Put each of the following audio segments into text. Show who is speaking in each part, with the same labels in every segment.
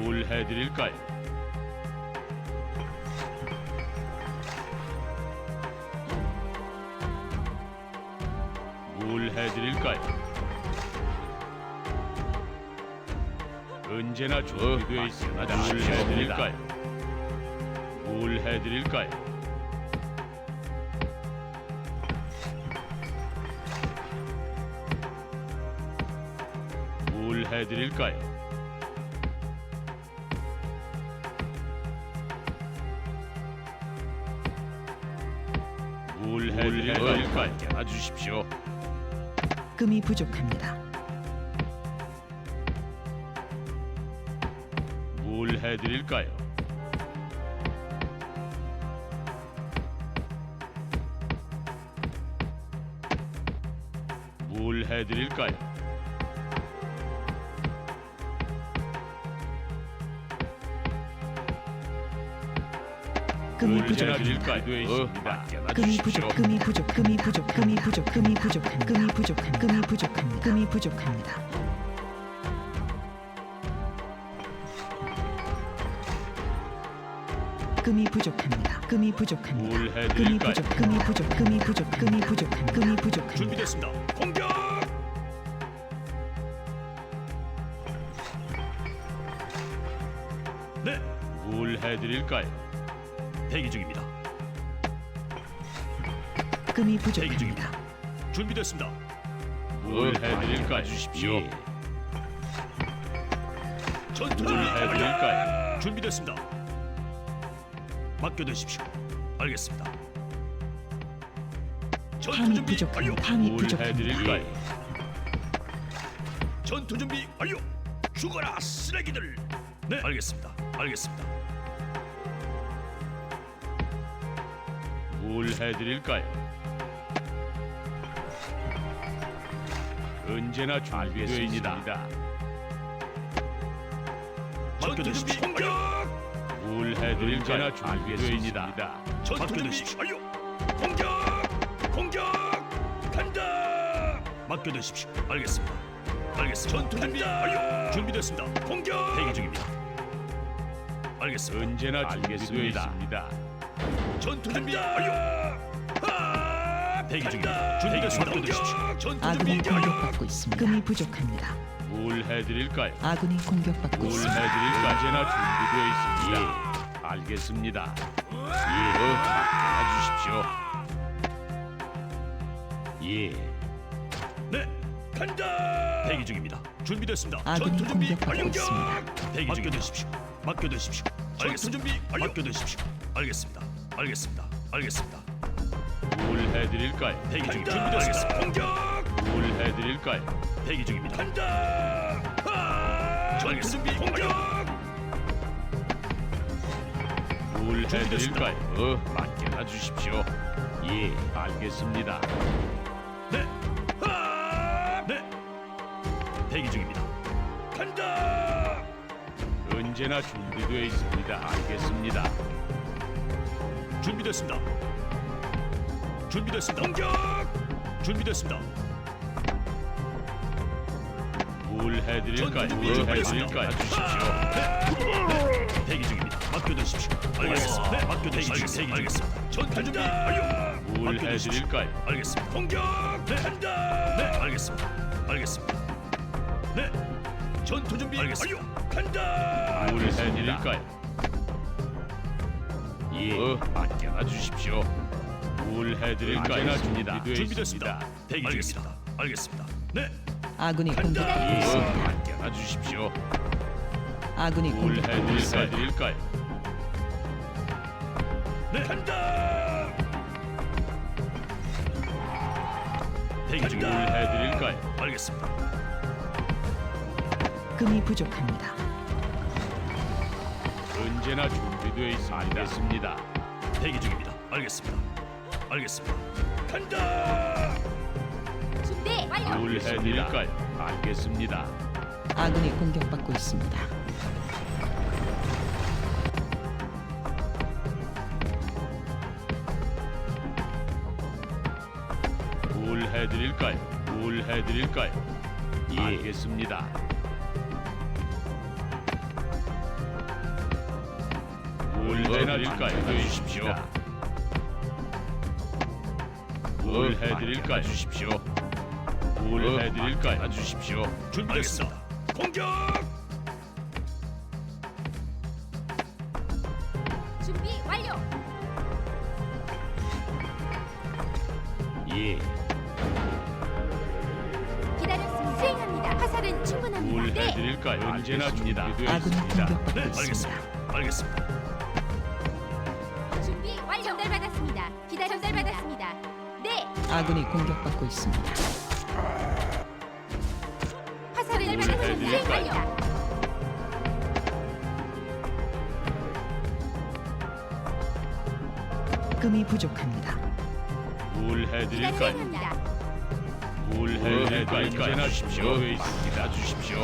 Speaker 1: 뭘 해드릴까요? 뭘 해드릴까요? 언제나 준비되어 있습니다. 뭘 해드릴까요? 뭘 해드릴까요? 뭘 해드릴까요? 뭘 해드릴까요? 맡겨놔 주십시오.
Speaker 2: 금이 부족합니다.
Speaker 1: 뭘 해드릴까요? 뭘 해드릴까요?
Speaker 2: 금이
Speaker 1: 뭘
Speaker 2: 부족합니다.
Speaker 1: 해드릴까요? 되어 있습니다.
Speaker 2: 금이. 부족, 금이 부족, 금이 부족, 금이 부족, 금이 부족합니다. 금이 부족합니다. 금이 부족합니다. 금이 부족합니다. 금이 부족합니다. 금이 부족합니다.
Speaker 1: 뭘
Speaker 2: 금이
Speaker 1: 해드릴까요?
Speaker 2: 부족, 금이 부족, 금이 부족, 금이 부족합니다. 금이 부족합니다.
Speaker 3: 준비됐습니다. 공격! 네,
Speaker 1: 뭘 해드릴까요?
Speaker 3: 대기 중입니다.
Speaker 2: 금이
Speaker 3: 대기
Speaker 2: 부족합니다.
Speaker 3: 중입니다. 준비됐습니다.
Speaker 1: 뭘 해드릴까요? 주십시오.
Speaker 3: 전투
Speaker 1: 뭘
Speaker 3: 준비
Speaker 1: 해드릴까요?
Speaker 3: 준비됐습니다. 맡겨두십시오. 알겠습니다. 전투 준비 완료.
Speaker 2: 부족합니다.
Speaker 1: 뭘
Speaker 2: 부족합니다.
Speaker 1: 해드릴까요?
Speaker 3: 전투 준비 완료. 죽어라 쓰레기들. 네, 알겠습니다. 알겠습니다.
Speaker 1: 뭘 해드릴까요? 언제나 준비되어 있습니다.
Speaker 3: 전투 준비 공격.
Speaker 1: 뭘 해드릴까요? 준비되어 있습니다.
Speaker 3: 전투 준비 완료. 공격! 공격! 간다! 맡겨두십시오. 알겠습니다. 알겠습니다. 전투 준비 완료. 준비됐습니다. 공격! 대기 중입니다. 알겠습니다.
Speaker 1: 언제나 준비되어 있습니다.
Speaker 3: 전투 준비 완료. 아! 대기 중입니다. 준비됐습니다. 맡겨두십시오. 전투
Speaker 2: 아군이
Speaker 3: 준비 완료.
Speaker 2: 공격받고 있습니다. 금이 부족합니다.
Speaker 1: 뭘 해드릴까요?
Speaker 2: 아군이 공격받고
Speaker 1: 뭘
Speaker 2: 있습니다.
Speaker 1: 해드릴까요? 언제나 준비되어 있습니다. 알겠습니다. 예, 맡겨놔 주십시오. 예,
Speaker 3: 네, 간다. 대기 중입니다. 준비됐습니다.
Speaker 2: 아군이
Speaker 3: 전투 준비
Speaker 2: 공격받고
Speaker 3: 완료.
Speaker 2: 있습니다.
Speaker 3: 대기 맡겨두십시오. 맡겨두십시오. 전투 준비 완료. 맡겨두십시오. 알겠습니다. 알겠습니다. 알겠습니다.
Speaker 1: 뭘 해드릴까요?
Speaker 3: 대기 중 준비됐습니다. 공격.
Speaker 1: 뭘 해드릴까요?
Speaker 3: 대기 중입니다. 간다. 준비 공격.
Speaker 1: 뭘
Speaker 3: 준비됐습니다.
Speaker 1: 해드릴까요? 어, 맡겨놔 주십시오. 예, 알겠습니다.
Speaker 3: 네. 아! 네. 대기 중입니다. 간다.
Speaker 1: 언제나 준비되어 있습니다. 알겠습니다.
Speaker 3: 준비됐습니다. 준비됐습니다. 공격. 준비됐습니다.
Speaker 1: 뭘 해드릴까요? 뭘
Speaker 3: 준비
Speaker 1: 해드릴까요? 주십시오.
Speaker 3: 네. 대기 중입니다. 맡겨두십시오. 알겠습니다. 네, 맡겨두십시오. 알겠습니다. 전투 준비 완료.
Speaker 1: 뭘
Speaker 3: 맡겨두십시오.
Speaker 1: 해드릴까요?
Speaker 3: 알겠습니다. 공격! 네, 간다! 네, 알겠습니다. 알겠습니다. 네, 전투 준비 완료. 간다!
Speaker 1: 뭘 해드릴까요? 예, 어, 맡겨놔 주십시오. 뭘 해드릴까요? 준비되어
Speaker 3: 준비됐습니다.
Speaker 1: 있습니다.
Speaker 3: 대기 중입니다. 알겠습니다. 네,
Speaker 2: 아군이! 공격받고
Speaker 1: 예,
Speaker 2: 있습니다.
Speaker 1: 맡겨놔 주십시오.
Speaker 2: 아군이
Speaker 1: 뭘
Speaker 2: 공격받고 있습니다.
Speaker 1: 해드릴까요?
Speaker 3: 네, 간다! 대기
Speaker 1: 뭘
Speaker 3: 중입니다.
Speaker 1: 해드릴까요?
Speaker 3: 알겠습니다.
Speaker 2: 금이 부족합니다.
Speaker 1: 언제나 준비되어 있습니다. 알겠습니다.
Speaker 3: 대기 중입니다. 알겠습니다. 알겠습니다. 간다!
Speaker 4: 준비 완료.
Speaker 1: 뭘 해드릴까요? 알겠습니다.
Speaker 2: 아군이 공격받고 있습니다.
Speaker 1: 뭘 해드릴까요? 뭘 해드릴까요? 예, 알겠습니다. 뭘 해드릴까요? 주십시오. 뭘 해드릴까요? 주십시오. 뭘 해드릴까요? 주십시오.
Speaker 3: 준비됐습니다. 공격!
Speaker 4: 준비 완료.
Speaker 1: 예.
Speaker 4: 기다렸습니다. 수행합니다. 화살은 충분합니다.
Speaker 1: 뭘
Speaker 4: 네.
Speaker 1: 해드릴까요? 언제나 준비되어
Speaker 2: 아군이
Speaker 1: 있습니다.
Speaker 2: 공격받고
Speaker 3: 네,
Speaker 2: 있습니다.
Speaker 3: 알겠습니다. 알겠습니다.
Speaker 2: 아군이 공격받고 있습니다.
Speaker 4: 충분합니다. 수행 완료.
Speaker 2: 금이 부족합니다.
Speaker 1: 뭘 해드릴까요?
Speaker 4: 수행합니다.
Speaker 1: 뭘 해드릴까요? 언제나 주십시오. 맡겨놔 주십시오.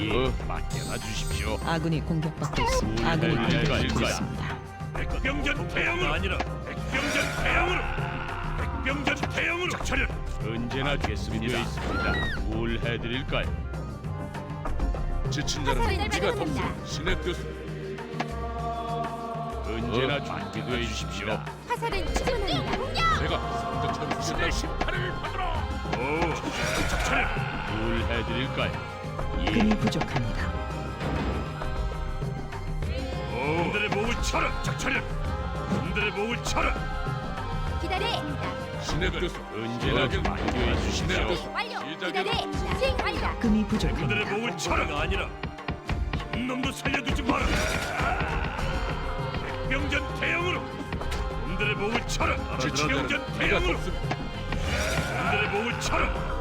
Speaker 1: 예, 맡겨놔 주십시오.
Speaker 2: 아군이 공격받고 있습니다. 아군이
Speaker 1: 뭘
Speaker 2: 공격받고? 있습니다.
Speaker 3: 백병전 대형으로 아니라 대형으로 백병전 대형으로 차렷.
Speaker 1: 언제나 준비되어 있습니다. 뭘 해드릴까요?
Speaker 3: 지친
Speaker 4: 화살은 충분합니다.
Speaker 3: 신의 뜻
Speaker 1: 언제나 준비되어 있십시오.
Speaker 4: 화살은 충분합니다. 공격.
Speaker 3: 내가 상대처럼 신의 심판을 받으라. 오, 차렷.
Speaker 1: 뭘 해드릴까요? 예,
Speaker 2: 금이 부족합니다.
Speaker 3: 놈들의 목을 쳐라. 차렷. 놈들의 목을 쳐라.
Speaker 4: 기다립니다.
Speaker 3: 신의 뜻
Speaker 1: 언제나 준비되어 있으십시오.
Speaker 4: 완료.
Speaker 3: 시작이다.
Speaker 4: 기다립니다. 수행 완료.
Speaker 2: 금이 부족합니다.
Speaker 3: 목을 쳐라가 아니라 한 놈도 살려두지 마라. 백병전 대형으로 놈들의 목을 쳐라. 백병전 대형으로 놈들의 목을 쳐라.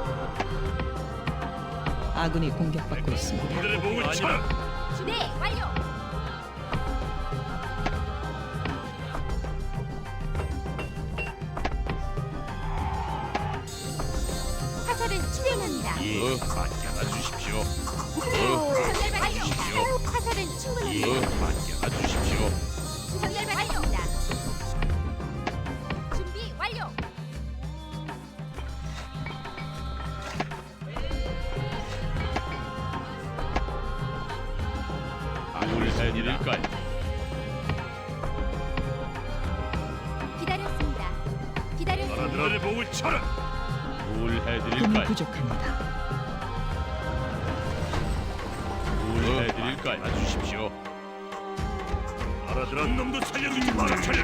Speaker 2: 아군이 공격받고 있습니다.
Speaker 3: 놈들의 목을 쳐라.
Speaker 4: 네. 완료.
Speaker 1: 예, 맡겨놔 주십시오.
Speaker 4: 전달받았습니다. 화살은
Speaker 1: 예,
Speaker 4: 충분합니다.
Speaker 1: 맡겨놔 주십시오.
Speaker 4: 전달받았습니다. 준비 완료.
Speaker 1: 뭘 해드릴까요?
Speaker 4: 기다렸습니다. 기다렸습니다.
Speaker 3: 목을 쳐라.
Speaker 1: 뭘 해드릴까요?
Speaker 2: 부족합니다.
Speaker 3: 알아들어 놈도 살려두지 마라.
Speaker 2: 부족합니다.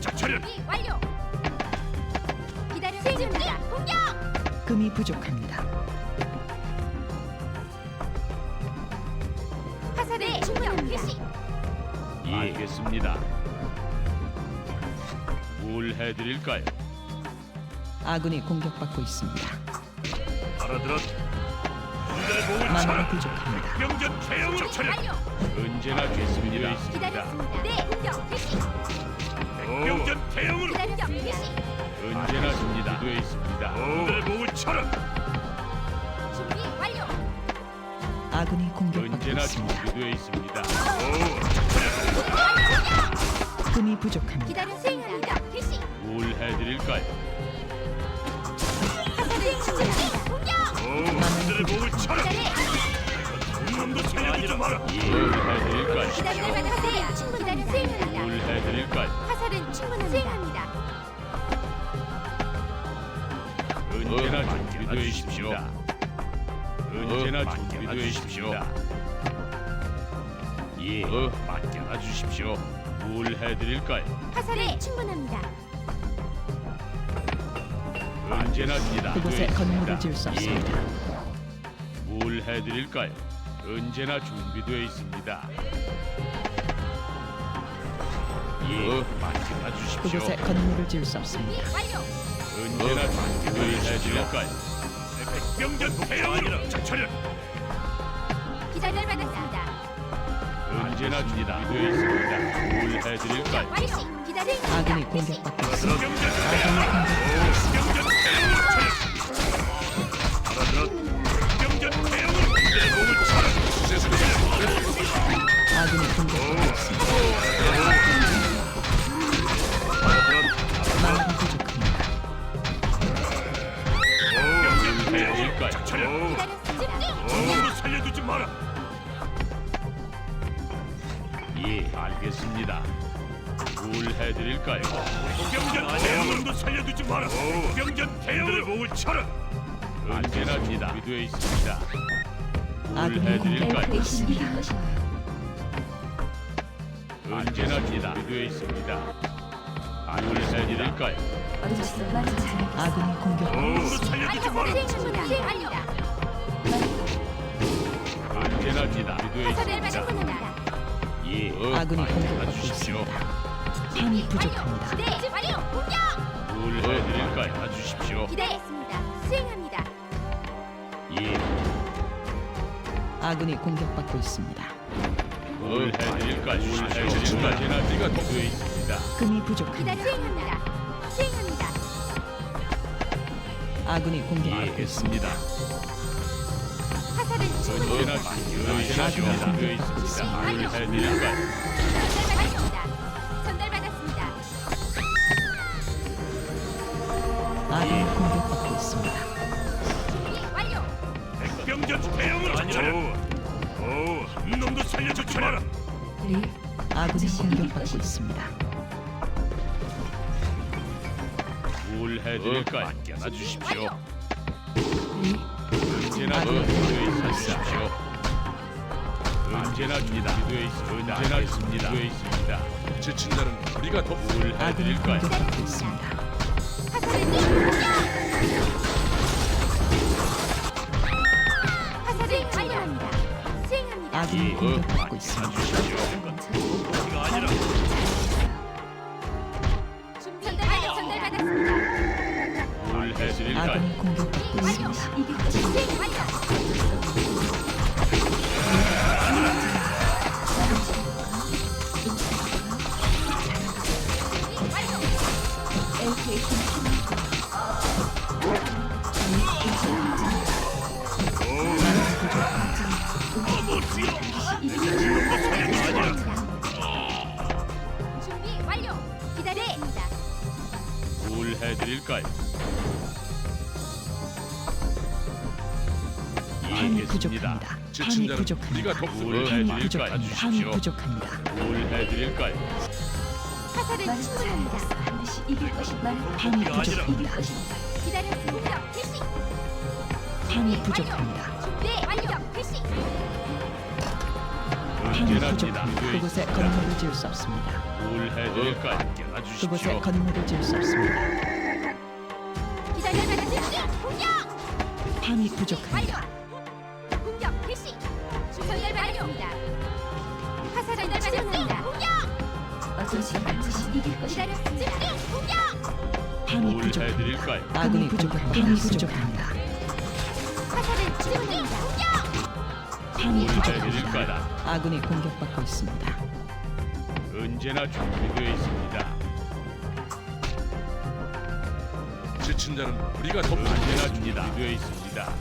Speaker 3: 자,
Speaker 4: 완료. 기다려 수행합니다. 공격.
Speaker 2: 금이 부족합니다.
Speaker 1: 알겠습니다. 뭘 해드릴까요?
Speaker 2: 아군이 공격받고 있습니다.
Speaker 3: 목을
Speaker 2: 마늘이
Speaker 3: 쳐라.
Speaker 2: 부족합니다.
Speaker 4: 준비
Speaker 3: 차렷.
Speaker 4: 완료.
Speaker 1: 언제나 있습니다.
Speaker 4: 기다렸습니다. 네, 공격 개시.
Speaker 3: 병전 대형으로.
Speaker 4: 기다려 개시.
Speaker 1: 언제나 준비되어 있습니다.
Speaker 3: 놈들의 목을 쳐라.
Speaker 4: 준비 완료.
Speaker 2: 아군이 공격받고
Speaker 1: 언제나
Speaker 2: 있습니다.
Speaker 1: 준비되어 있습니다.
Speaker 2: 금이 부족합니다.
Speaker 4: 기다려 수행합니다. 개시.
Speaker 1: 뭘 해드릴까요?
Speaker 4: 화살은 충분합니다. 공격.
Speaker 3: 오, 놈들의 목을 쳐라.
Speaker 4: 기다려.
Speaker 3: 놈도 살려두지 마라.
Speaker 1: 뭘 해드릴까요?
Speaker 4: 기다려. 화살은 충분합니다. 수행합니다.
Speaker 1: 뭘 해드릴까요?
Speaker 4: 화살은 충분합니다. 수행합니다.
Speaker 1: 언제나 준비되어 있습니다. 언제나 준비되어 있습니다. 예, 맡겨놔 주십시오. 뭘 해드릴까요?
Speaker 4: 화살은 충분합니다.
Speaker 1: 언제나
Speaker 2: 그곳에
Speaker 1: 있습니다.
Speaker 2: 건물을 지을 수 없습니다.
Speaker 1: 예, 뭘 해드릴까요? 언제나 준비되어 있습니다. 예, 맡겨놔 주십시오.
Speaker 2: 그곳에 건물을 지을 수 없습니다.
Speaker 4: 완료.
Speaker 1: 언제나 준비되어 해드릴까요?
Speaker 3: 백병전 대형으로. 자, 차렷.
Speaker 4: 기다려 받았습니다.
Speaker 1: 언제나 준비되어 있습니다. 뭘 해드릴까요?
Speaker 4: 완료. 기다려.
Speaker 2: 아군이 공격받고 있습니다.
Speaker 3: 병전 대형으로. 오, 병전 대형
Speaker 1: 예, 알겠습니다. 뭘 해드릴까요?
Speaker 3: 병전 대응으로도 살려두지 마라. 병전 대응을 몸을 쳐라.
Speaker 1: 언제나 준비되어 있습니다. 뭘
Speaker 2: 아군이
Speaker 1: 해드릴까요?
Speaker 2: 있습니다.
Speaker 1: 언제나 준비되어 있습니다. 뭘 해드릴까요?
Speaker 2: 아군이 공격받고 있습니다.
Speaker 3: 살려두지 마라.
Speaker 4: 수행합니다. 수행합니다.
Speaker 1: 언제나 준비되어
Speaker 4: 화살을
Speaker 1: 있습니다. 예,
Speaker 2: 아군이
Speaker 1: 어,
Speaker 2: 공격받고
Speaker 1: 주십시오.
Speaker 2: 있습니다. 힘이 부족합니다.
Speaker 4: 네, 완료. 공격.
Speaker 1: 뭘 해드릴까요? 주십시오.
Speaker 4: 기다렸습니다. 수행합니다.
Speaker 1: 예,
Speaker 2: 아군이 공격받고 있습니다.
Speaker 1: 뭘 해드릴까요? 뭘 해드릴까요? 언제나 준비되어 있습니다.
Speaker 2: 금이 부족합니다.
Speaker 4: 기다려 수행합니다. 수행합니다.
Speaker 2: 아군이
Speaker 1: 예,
Speaker 2: 공격받고 있습니다.
Speaker 1: 알겠습니다. 뭘 해드릴까요?
Speaker 4: 전달받았습니다. 전달받았습니다.
Speaker 2: 아군이 공격받고 있습니다.
Speaker 4: 준비 완료.
Speaker 3: 병전 대응을 차려. 오, 한 놈도 살려주지 마라.
Speaker 2: 아군이 공격받고 있습니다.
Speaker 1: 뭘 해드릴까요? 맡겨놔 주십시오. 언제나
Speaker 2: 아군이
Speaker 1: 준비되어 있습니다. 언제나 있습니다. 언제나 있습니다.
Speaker 5: 지친 자는 우리가
Speaker 1: 더뭘
Speaker 2: 아군이
Speaker 1: 해드릴까요?
Speaker 2: 공격받고 있습니다.
Speaker 4: 화살을 완료합니다. 수행합니다.
Speaker 2: 아군이
Speaker 1: 예,
Speaker 2: 공격받고 있습니다.
Speaker 1: 주십시오. 해드릴까요?
Speaker 2: 아군이 공격받고 있습니다.
Speaker 4: 수행 완료. 준비 완료. 준비 완료. 기다립니다.
Speaker 1: 뭘 해드릴까요?
Speaker 2: 부족합니다.
Speaker 5: 지친 자는
Speaker 2: 부족합니다.
Speaker 1: 해드릴까요?
Speaker 2: 부족합니다.
Speaker 1: 주십시오.
Speaker 2: 부족합니다.
Speaker 1: 뭘 해드릴까요?
Speaker 4: 화살은 충분합니다.
Speaker 2: 힘이
Speaker 3: 이거 아니라.
Speaker 2: 부족합니다.
Speaker 4: 기다렸습니다. 공격 개시.
Speaker 2: 힘이 부족합니다.
Speaker 4: 준비 완료. 개시.
Speaker 1: 언제나
Speaker 2: 부족합니다. 그곳에. 건물을 지을 수 없습니다.
Speaker 1: 뭘 해드릴까요? 맡겨놔
Speaker 2: 그곳에
Speaker 1: 주십시오.
Speaker 2: 건물을 지을 수 없습니다.
Speaker 4: 기다려받았습니다. 공격.
Speaker 2: 힘이
Speaker 4: 완료. 부족합니다. 공격 기다렸습니다. 공격.
Speaker 2: 힘이
Speaker 1: 뭘
Speaker 2: 부족합니다.
Speaker 1: 해드릴까요?
Speaker 2: 아군이 부족합니다. 힘이 부족합니다.
Speaker 4: 화살은 충분합니다. 공격.
Speaker 2: 힘이
Speaker 1: 뭘
Speaker 2: 부족합니다.
Speaker 1: 해드릴까요?
Speaker 2: 아군이 공격받고 있습니다.
Speaker 1: 언제나 준비되어 있습니다.
Speaker 5: 지친 자는 우리가 더
Speaker 1: 언제나 준비되어 있습니다.